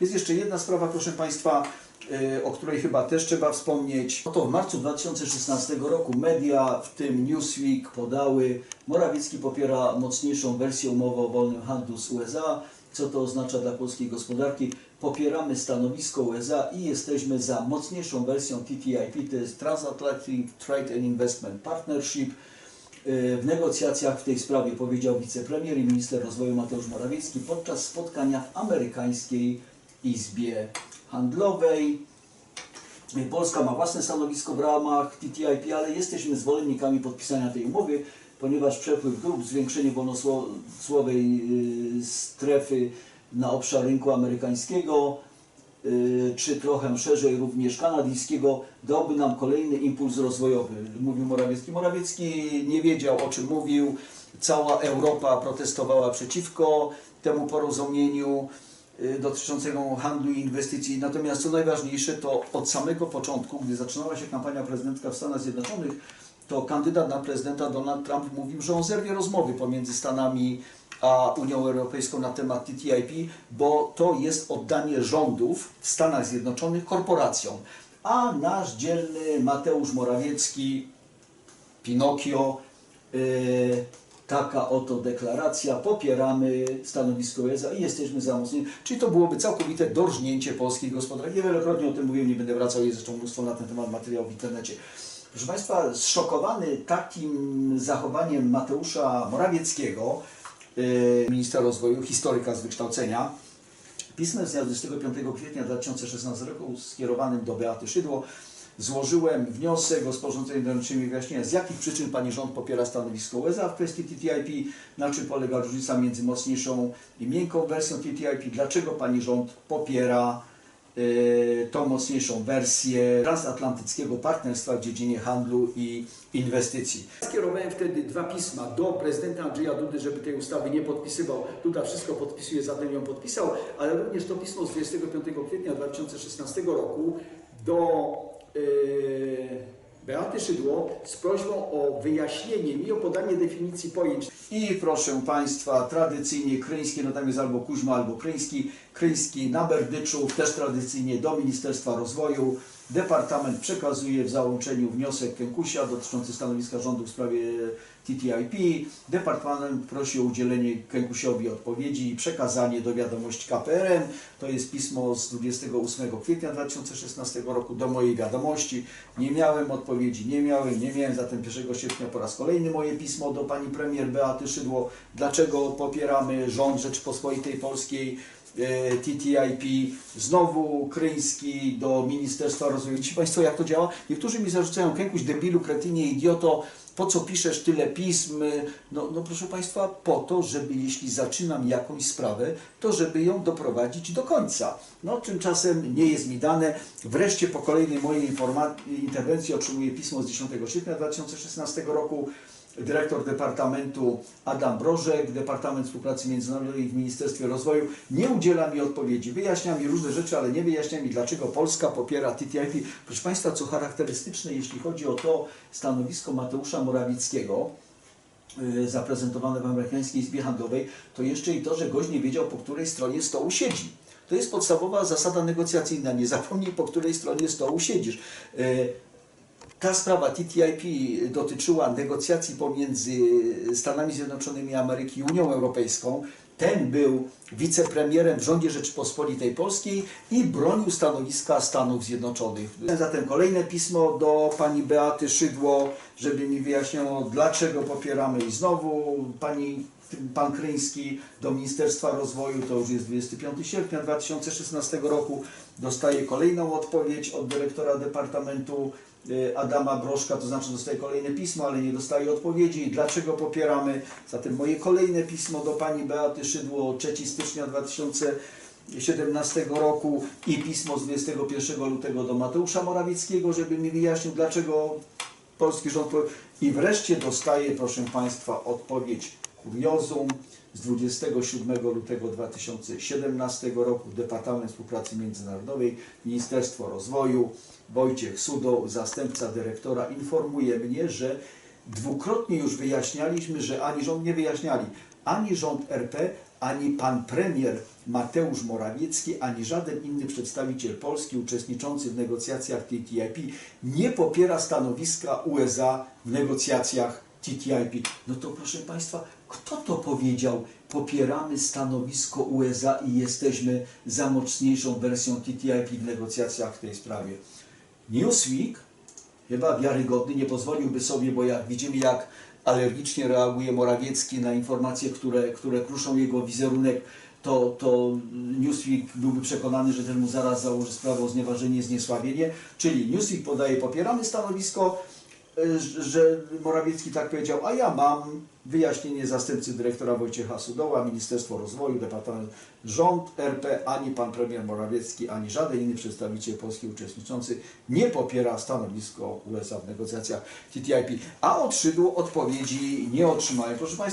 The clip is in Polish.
Jest jeszcze jedna sprawa, proszę Państwa, y, o której chyba też trzeba wspomnieć. Oto w marcu 2016 roku media, w tym Newsweek, podały, Morawiecki popiera mocniejszą wersję umowy o wolnym handlu z USA. Co to oznacza dla polskiej gospodarki? Popieramy stanowisko USA i jesteśmy za mocniejszą wersją TTIP, to jest Transatlantic Trade and Investment Partnership. Y, W negocjacjach w tej sprawie powiedział wicepremier i minister rozwoju Mateusz Morawiecki podczas spotkania w amerykańskiej Izbie Handlowej. Polska ma własne stanowisko w ramach TTIP, ale jesteśmy zwolennikami podpisania tej umowy, ponieważ przepływ grup, zwiększenie wolnosłowej y, strefy na obszar rynku amerykańskiego, y, czy trochę szerzej również kanadyjskiego, dałby nam kolejny impuls rozwojowy. Mówił Morawiecki. Morawiecki nie wiedział o czym mówił. Cała Europa protestowała przeciwko temu porozumieniu dotyczącego handlu i inwestycji. Natomiast co najważniejsze, to od samego początku, gdy zaczynała się kampania prezydencka w Stanach Zjednoczonych, to kandydat na prezydenta Donald Trump mówił, że on zerwie rozmowy pomiędzy Stanami a Unią Europejską na temat TTIP, bo to jest oddanie rządów w Stanach Zjednoczonych korporacjom. A nasz dzielny Mateusz Morawiecki, Pinokio, yy, taka oto deklaracja, popieramy stanowisko USA i jesteśmy za mocnymi. Czyli to byłoby całkowite dorżnięcie polskiej gospodarki. Ja wielokrotnie o tym mówiłem, nie będę wracał, jest zresztą mnóstwo na ten temat materiałów w internecie. Proszę Państwa, zszokowany takim zachowaniem Mateusza Morawieckiego, yy, ministra rozwoju, historyka z wykształcenia, pismem z dnia 25 kwietnia 2016 roku skierowanym do Beaty Szydło złożyłem wniosek o sporządzenie doręczymi wyjaśnienia, z jakich przyczyn Pani rząd popiera stanowisko USA w kwestii TTIP, na czym polega różnica między mocniejszą i miękką wersją TTIP, dlaczego Pani rząd popiera y, tą mocniejszą wersję transatlantyckiego partnerstwa w dziedzinie handlu i inwestycji. Skierowałem wtedy dwa pisma do prezydenta Andrzeja Dudy, żeby tej ustawy nie podpisywał. Duda wszystko podpisuje, zatem ją podpisał, ale również to pismo z 25 kwietnia 2016 roku do Beaty Szydło z prośbą o wyjaśnienie mi, o podanie definicji pojęć. I proszę Państwa, tradycyjnie kryński, no tam jest albo Kuźma, albo kryński. Kryński na Berdyczów, też tradycyjnie do Ministerstwa Rozwoju. Departament przekazuje w załączeniu wniosek Kękusia dotyczący stanowiska rządu w sprawie TTIP. Departament prosi o udzielenie Kękusiowi odpowiedzi i przekazanie do wiadomości KPRM. To jest pismo z 28 kwietnia 2016 roku do mojej wiadomości. Nie miałem odpowiedzi, nie miałem, nie miałem. Zatem 1 sierpnia po raz kolejny moje pismo do pani premier Beaty Szydło. Dlaczego popieramy rząd Rzeczypospolitej Polskiej TTIP, znowu Kryński do Ministerstwa Rozwoju. Widzicie Państwo, jak to działa? Niektórzy mi zarzucają, Kękuś, debilu, kretynie, idioto, po co piszesz tyle pism? No, no proszę Państwa, po to, żeby jeśli zaczynam jakąś sprawę, to żeby ją doprowadzić do końca. No tymczasem nie jest mi dane. Wreszcie po kolejnej mojej interwencji otrzymuję pismo z 10 sierpnia 2016 roku. Dyrektor Departamentu Adam Brożek, Departament Współpracy Międzynarodowej w Ministerstwie Rozwoju nie udziela mi odpowiedzi. Wyjaśnia mi różne rzeczy, ale nie wyjaśnia mi, dlaczego Polska popiera TTIP. Proszę Państwa, co charakterystyczne, jeśli chodzi o to stanowisko Mateusza Morawieckiego, y, zaprezentowane w amerykańskiej Izbie Handlowej, to jeszcze i to, że gość nie wiedział, po której stronie stołu siedzi. To jest podstawowa zasada negocjacyjna. Nie zapomnij, po której stronie stołu siedzisz. Ta sprawa TTIP dotyczyła negocjacji pomiędzy Stanami Zjednoczonymi Ameryki i Unią Europejską. Ten był wicepremierem w rządzie Rzeczypospolitej Polskiej i bronił stanowiska Stanów Zjednoczonych. Zatem kolejne pismo do pani Beaty Szydło, żeby mi wyjaśniło, dlaczego popieramy i znowu pani pan Kryński do Ministerstwa Rozwoju, to już jest 25 sierpnia 2016 roku, dostaje kolejną odpowiedź od dyrektora Departamentu y, Adama Broszka, to znaczy dostaje kolejne pismo, ale nie dostaje odpowiedzi, dlaczego popieramy. Zatem moje kolejne pismo do pani Beaty Szydło 3 stycznia 2017 roku i pismo z 21 lutego do Mateusza Morawieckiego, żeby mi wyjaśnił, dlaczego polski rząd. I wreszcie dostaję, proszę Państwa, odpowiedź kuriozum z 27 lutego 2017 roku Departament Współpracy Międzynarodowej, Ministerstwo Rozwoju, Wojciech Sudoł, zastępca dyrektora, informuje mnie, że dwukrotnie już wyjaśnialiśmy, że ani rząd nie wyjaśniali, ani rząd RP, ani pan premier Mateusz Morawiecki, ani żaden inny przedstawiciel Polski uczestniczący w negocjacjach TTIP nie popiera stanowiska USA w negocjacjach TTIP. No to proszę Państwa, kto to powiedział? Popieramy stanowisko USA i jesteśmy za mocniejszą wersją TTIP w negocjacjach w tej sprawie. Newsweek, chyba wiarygodny, nie pozwoliłby sobie, bo jak widzimy, jak alergicznie reaguje Morawiecki na informacje, które, które kruszą jego wizerunek, to, to Newsweek byłby przekonany, że ten mu zaraz założy sprawę o znieważenie i zniesławienie. Czyli Newsweek podaje, popieramy stanowisko, że Morawiecki tak powiedział, a ja mam wyjaśnienie zastępcy dyrektora Wojciecha Sudoła, Ministerstwo Rozwoju, Departament Rząd RP, ani pan premier Morawiecki, ani żaden inny przedstawiciel Polski uczestniczący nie popiera stanowisko USA w negocjacjach TTIP. A od odpowiedzi nie otrzymałem. Proszę Państwa,